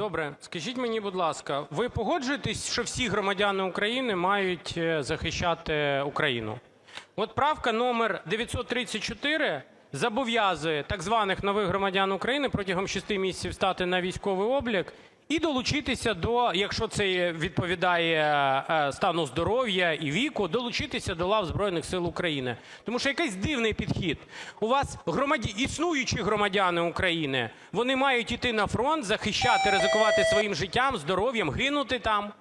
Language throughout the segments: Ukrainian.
Добре, скажіть мені, будь ласка, ви погоджуєтесь, що всі громадяни України мають е, захищати Україну? От правка номер 934 зобов'язує так званих нових громадян України протягом 6 місяців стати на військовий облік і долучитися до, якщо це відповідає е, стану здоров'я і віку, долучитися до лав Збройних сил України. Тому що якийсь дивний підхід. У вас громаді... існуючі громадяни України, вони мають іти на фронт, захищати, ризикувати своїм життям, здоров'ям, гинути там.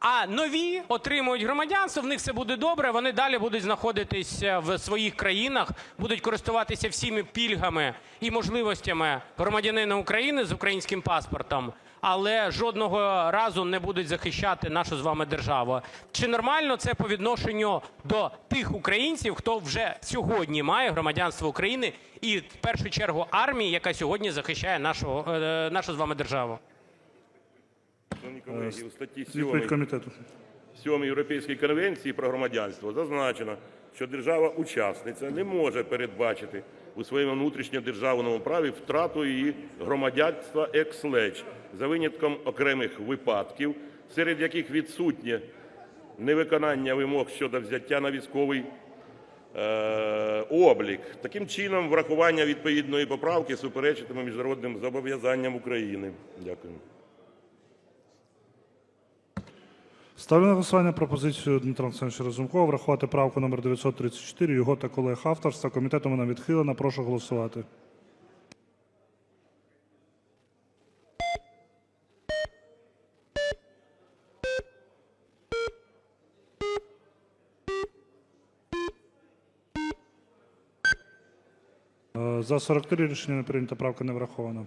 А нові отримують громадянство, в них все буде добре, вони далі будуть знаходитися в своїх країнах, будуть користуватися всіми пільгами і можливостями громадянина України з українським паспортом, але жодного разу не будуть захищати нашу з вами державу. Чи нормально це по відношенню до тих українців, хто вже сьогодні має громадянство України і в першу чергу армії, яка сьогодні захищає нашу, е, нашу з вами державу? Колеги, у статті 7, Відповідь 7 Європейської конвенції про громадянство зазначено, що держава-учасниця не може передбачити у своєму внутрішньодержавному праві втрату її громадянства екс-леч за винятком окремих випадків, серед яких відсутнє невиконання вимог щодо взяття на військовий е, облік. Таким чином, врахування відповідної поправки суперечитиме міжнародним зобов'язанням України. Дякую. Ставлю на голосування пропозицію Дмитра Олександровича Разумкова врахувати правку номер 934 його та колег авторства. Комітетом вона відхилена. Прошу голосувати. Е, За 43 рішення не прийнято, правка не врахована.